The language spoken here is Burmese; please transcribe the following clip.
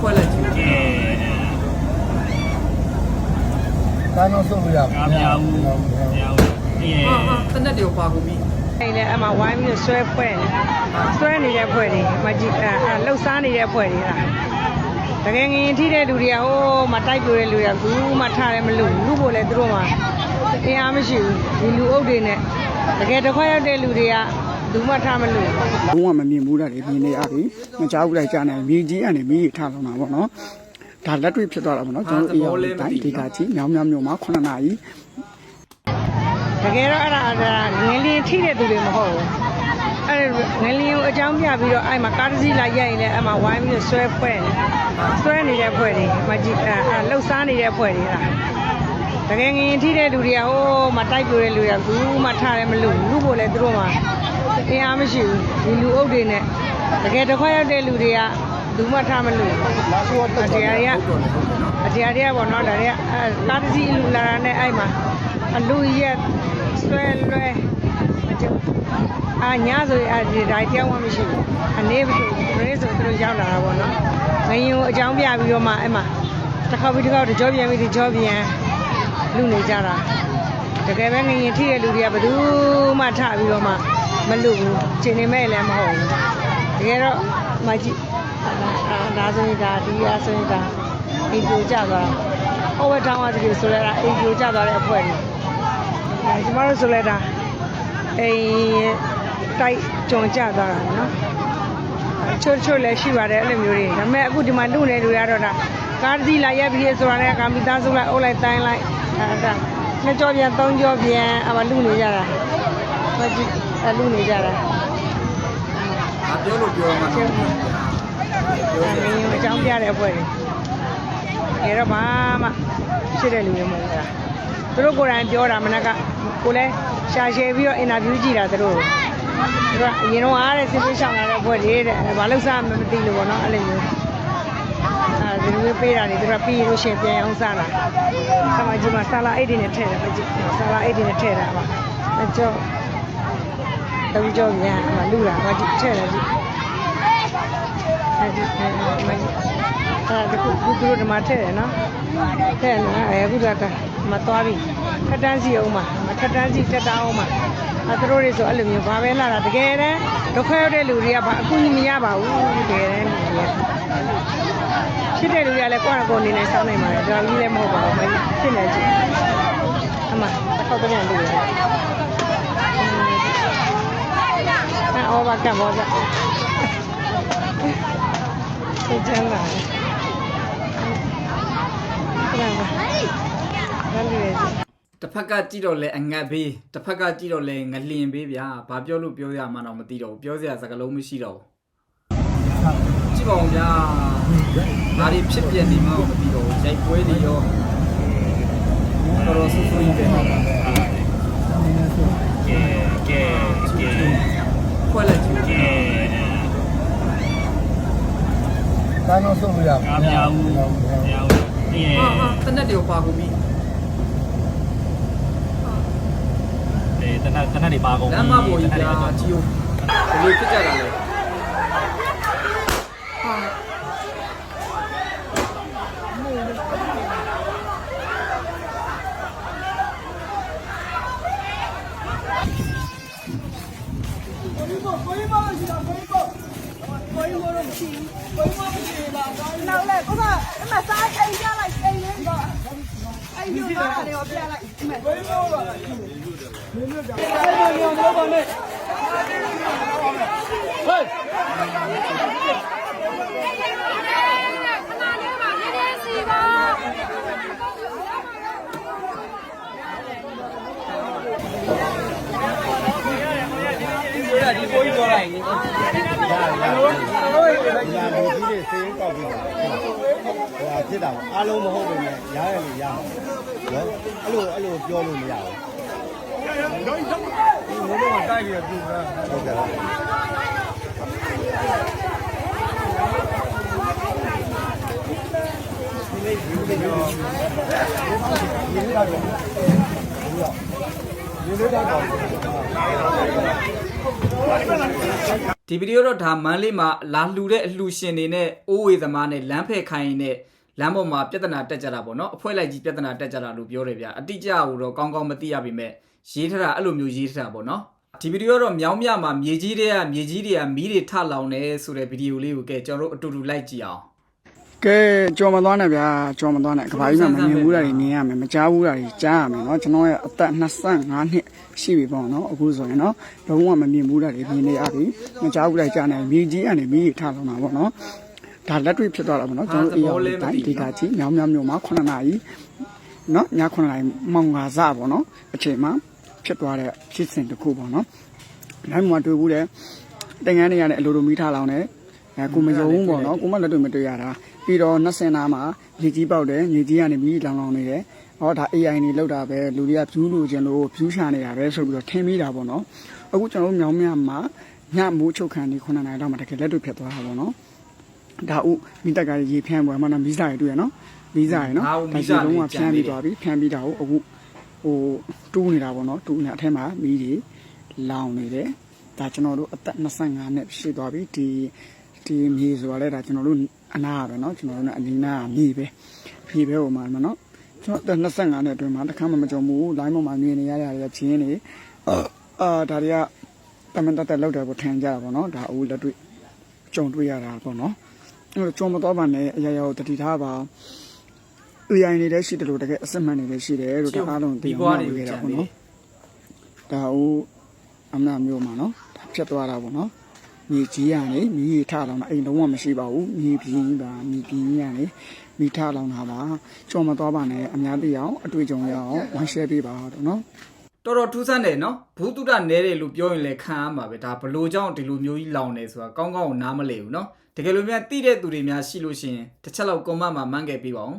ဖွဲ့လိုက်ကြည့်ကဲကားတော့ဆုံးလို့ရအားမရဘူးမရဘူးအေးဟာဟာတနက်တွေကိုပါကုန်ပြီအဲ့လေအမဝိုင်းပြီးတော့ဆွဲဖွဲ့နေဆွဲနေတဲ့ဖွဲ့တွေမကြည့်အဲအဲလှုပ်ရှားနေတဲ့ဖွဲ့တွေလားတကယ်ငရင်ထိတဲ့လူတွေကဟိုးမတိုက်ပြတဲ့လူတွေကဘူးမှထားတယ်မလို့လူဖို့လဲသူတို့မှအင်အားမရှိဘူးဒီလူအုပ်တွေနဲ့တကယ်တစ်ခွက်ရောက်တဲ့လူတွေက ဘူးမှထားမလို့လုံးဝမမြင်ဘူးတာတွေမြင်နေရပြီမကြောက်ဘူးလိုက်ကြားနေမြေကြီးကနေမြေကြီးထားလုံးတာပေါ့နော်ဒါလက်တွေ့ဖြစ်သွားတာပေါ့နော်ကျွန်တော်အေးအောင်တိုင်းဒီကကြီးမြောင်းမြောင်းမြို့မှာ9နာရီတကယ်တော့အဲ့ဒါအဲ့ဒါငလင်းထိတဲ့သူတွေမဟုတ်ဘူးအဲ့ဒါငလင်းကိုအကြောင်းပြပြီးတော့အဲ့မှာကားတစ်စီးလာရိုက်ရင်လည်းအဲ့မှာဝိုင်းပြီးတော့ဆွဲဖွဲ့နေဆွဲနေတဲ့ဖွဲ့တွေမကြည့်အဲအဲလှုပ်ရှားနေတဲ့ဖွဲ့တွေလားတကယ်ငရင်ထိတဲ့လူတွေကဟိုးမတိုက်ပြတဲ့လူတွေကဘူးမှထားတယ်မလို့လူဖို့လဲသူတို့မှ အင်အားမရှိဘူးဒီလူအုပ်တွေနဲ့တကယ်တစ်ခွက်ရောက်တဲ့လူတွေကဘူးမှထားမလို့အတရားတွေကအတရားတွေကပေါ့နော်ဒါတွေကအဲကားတစ်စီးလူလာတာနဲ့အဲ့မှာအလူရက်ဆွဲလွဲမကြဘူးအာညဆိုရင်အဲဒီဒါတရားမှမရှိဘူးအနေဘူးရေဆိုသူတို့ရောက်လာတာပေါ့နော်ငရင်ကိုအကြောင်းပြပြီးတော့မှအဲ့မှာတစ်ခါပြီးတစ်ခါတကြောပြန်ပြီးတကြောပြန်လူနေကြတာတကယ်ပဲငရင်ထိတဲ့လူတွေကဘယ်သူမှထပြီးတော့မှ မလူဘူးချိန်နေမဲ့လည်းမဟုတ်ဘူးတကယ်တော့မကြည့်အာဒါဆိုရင်ဒါဒီအားဆိုရင်ဒါအိမ်ပြိုကျသွားတာဟောဝဲတောင်းရသည်ဆိုလဲတာအိမ်ပြိုကျသွားတဲ့အဖွဲ့တွေအဲကျမတို့ဆိုလဲတာအိမ်တိုက်ကြုံကျသွားတာနော်ချွတ်ချွတ်လည်းရှိပါတယ်အဲ့လိုမျိုးတွေဒါပေမဲ့အခုဒီမှာလူနေလူရတော့ဒါကားတစ်စီးလာရက်ပြီးဆိုတာလည်းကာမီသားစုလိုက်အုပ်လိုက်တိုင်းလိုက်အဲဒါနှစ်ကြောပြန်သုံးကြောပြန်အမလူနေကြတာမကြည့် အလူနေကြတာဒါပြောလို့ပြောမှာတော့အဲမင်းအကြောင်းပြတဲ့အဖွဲ့တွေအဲတော့ဘာမှဖြစ်တဲ့လူတွေမဟုတ်ဘူးလားသူတို့ကိုယ်တိုင်ပြောတာမနက်ကကိုလည်းရှာရှယ်ပြီးတော့အင်တာဗျူးကြည့်တာသူတို့သူကအရင်တော့အားတဲ့စစ်ပေးဆောင်လာတဲ့အဖွဲ့တွေတဲ့ဘာလို့စားမသိလို့ပေါ့နော်အဲ့လိုမျိုးအဲဒီလိုမျိုးပေးတာနေသူကပြီးလို့ရှရင်ပြန်အောင်စားတာဆမကြီးမှာဆလာအိတ်တွေနဲ့ထည့်တယ်မကြည့်ဆလာအိတ်တွေနဲ့ထည့်တာပါအကျော် တုံးကြောပြန်အမလူတာမကြည့်ထည့်တယ်ကြည့်အဲဒီမကြည့်အဲဒါကခုသူတို့ဒီမှာထည့်တယ်နော်ထည့်နော်အဲခုကမသွားပြီထက်တန်းစီအောင်မှာမထက်တန်းစီတက်တာအောင်မှာအဲသူတို့တွေဆိုအဲ့လိုမျိုးဘာပဲလာတာတကယ်တမ်းဒုက္ခရောက်တဲ့လူတွေကဘာအကူအညီမရပါဘူးတကယ်တမ်းလူတွေကဖြစ်တဲ့လူတွေကလည်းကိုယ့်အကိုအနေနဲ့စောင်းနိုင်ပါတယ်ဒါကြီးလည်းမဟုတ်ပါဘူးမဖြစ်နေကြည့်အမတစ်ခေါက်တည်းလူတွေ အဲအော်ဘာကမောကြစိတ်ချမ်းသာတယ်ဟုတ်ပါဘူးဒါလေးပဲတစ်ဖက်ကကြည့်တော့လဲအငတ်ဘေးတစ်ဖက်ကကြည့်တော့လဲငလျင်ဘေးဗျာဘာပြောလို့ပြောရမှတော့မသိတော့ဘူးပြောစရာစကားလုံးမရှိတော့ဘူးကြည့်ပါဦးဗျာဘာတွေဖြစ်ပြနေမှမသိတော့ဘူးရိုက်ပွဲတွေရောတော်တော်ဆူဆူကြီးပဲ ကဲကဲကဲဖွဲ့လိုက်ကြည့်ကဲကားတော့ဆုံးလို့ရအားမရဘူးမရဘူးအေးဟာဟာတနက်တွေကိုပါကုန်ပြီလေတနက်တနက်တွေပါကုန်လမ်းမပေါ်ကြီးဗျာကြည့်ဦးဘယ်လိုဖြစ်ကြတာလဲ နောက်လဲကိုကအမစားအိမ်ပြလိုက်အိမ်လေးတော့အိမ်ပြလာတယ်ပြလိုက် အမဘယ်လိုလဲမင်းတို့ကြောင့်ဘယ်လိုမျိုးပါလဲဟေးညာလူကြီးတွေစေးကောက်ပြီးတာဟိုဟာဖြစ်တာပေါ့အားလုံးမဟုတ်ဘူးလေရားရလို့ရမှာနော်အဲ့လိုအဲ့လိုပြောလို့မရဘူးဘုံတော့တိုက်ပြီးပြူတာဟုတ်ကဲ့ဒီလေးကတော့ဒီလေးကတော့ ဒီဗီဒီယိုတော့ဒါမန်းလေးမှာလာလှူတဲ့အလှူရှင်တွေနဲ့အိုးဝေသမားနဲ့လမ်းဖက်ခိုင်းနဲ့လမ်းပေါ်မှာပြဿနာတက်ကြတာပေါ့နော်အဖွဲလိုက်ကြီးပြဿနာတက်ကြတာလို့ပြောတယ်ဗျအတိအကျကိုတော့ကောင်းကောင်းမသိရပါပဲရေးထားတာအဲ့လိုမျိုးရေးထားတာပေါ့နော်ဒီဗီဒီယိုတော့မြောင်းမြမှာမြေကြီးတွေကမြေကြီးတွေကမီးတွေထလောင်နေဆိုတဲ့ဗီဒီယိုလေးကိုကဲကျွန်တော်တို့အတူတူလိုက်ကြည့်အောင် ကဲကြော်မသွားနဲ့ဗျာကြော်မသွားနဲ့ကဘာကြီးမှာမမြင်ဘူးတာတွေမြင်ရမယ်မကြားဘူးတာတွေကြားရမယ်เนาะကျွန်တော်ရဲ့အသက်25နှစ်ရှိပြီပေါ့နော်အခုဆိုရင်เนาะလုံးဝမမြင်ဘူးတာတွေမြင်နေရပြီမကြားဘူးတာကြားနေမြေကြီးကနေမြေကြီးထားလောင်တာပေါ့နော်ဒါလက်တွေ့ဖြစ်သွားတာပေါ့နော်ကျွန်တော်အေးအောင်တိုင်းဒီကကြီးမြောင်းမြောင်းမြို့မှာ9နာရီเนาะည9နာရီမောင်ငါစပေါ့နော်အချိန်မှာဖြစ်သွားတဲ့ဖြစ်စဉ်တစ်ခုပေါ့နော်နိုင်မှာတွေ့ဘူးတယ်တင်ငန်းနေရတဲ့အလိုလိုမိထားလောင်တယ် အဲကိုမယုံဘူးပေါ့နော်ကိုမလက်တွေ့မတွေ့ရတာပြီးတော့20နာမှာမြေကြီးပေါက်တယ်မြေကြီးကနေမိလောင်လောင်နေတယ်ဟောဒါ AI နေလောက်တာပဲလူတွေကဖြူးလို့ခြင်းလို့ဖြူးရှာနေတာပဲဆိုပြီးတော့ထင်မိတာပေါ့နော်အခုကျွန်တော်တို့မြောင်းမြမှာညမိုးချုပ်ခံဒီ9နာရီတော့မှတကယ်လက်တွေ့ဖြစ်သွားတာပေါ့နော်ဒါဥမိတက်ကရေဖျန်းပွဲမှာနော်မီးစာရတွေ့ရနော်မီးစာရနော်ဒါလုံးဝဖျန်းပြီးသွားပြီဖျန်းပြီးတာကိုအခုဟိုတူးနေတာပေါ့နော်တူးနေအထက်မှာမီးတွေလောင်နေတယ်ဒါကျွန်တော်တို့အသက်25နှစ်ရှိသွားပြီဒီ ဒီမြေဆိုတာလဲဒါကျွန်တော်တို့အနာပဲเนาะကျွန်တော်တို့ကအနီးနားမြေပဲဖြေပဲဟိုမှာเนาะကျွန်တော်အသက်25နှစ်အတွင်းမှာတစ်ခါမှမကြုံဘူး line ပေါ်မှာမြင်နေရတဲ့ချင်းနေအာဒါတွေကတမန်တက်တက်လောက်တယ်ကိုထင်ကြတာပေါ့เนาะဒါအခုလက်တွေ့ကြုံတွေ့ရတာပေါ့เนาะအဲ့တော့ကြုံမတော့ပါနဲ့အရာရာကိုတတိထားပါ AI နေလည်းရှိတယ်လို့တကယ်အစစ်မှန်နေလည်းရှိတယ်လို့ဒါအားလုံးသိ ဒီ အောင် ဘွား ပြော တွေ ခဲ့တာ ကြံ ပေါ့ နေ နော်ဒါဦးအမနာမျိုးမှာနော်ဒါဖြစ်သွားတာပေါ့နော် မြေကြီးရနေမြေကြီးထလောင်တာအိမ်လုံးဝမရှိပါဘူးမြေပြင်းပါမြေပြင်းရနေမိထလောင်တာပါကြော်မသွားပါနဲ့အများသိအောင်အတွေ့အကြုံရအောင်ဝိုင်းရှယ်ပေးပါတော့နော်တော်တော်ထူးဆန်းတယ်နော်ဘူးတုဒနဲတယ်လို့ပြောရင်လည်းခံရမှာပဲဒါဘလို့ကြောင့်ဒီလိုမျိုးကြီးလောင်နေဆိုတာကောင်းကောင်းကိုနားမလည်ဘူးနော်တကယ်လို့များတိတဲ့သူတွေများရှိလို့ရှိရင်တစ်ချက်လောက်ကွန်မန့်မှာမှန်းခဲ့ပေးပါဦး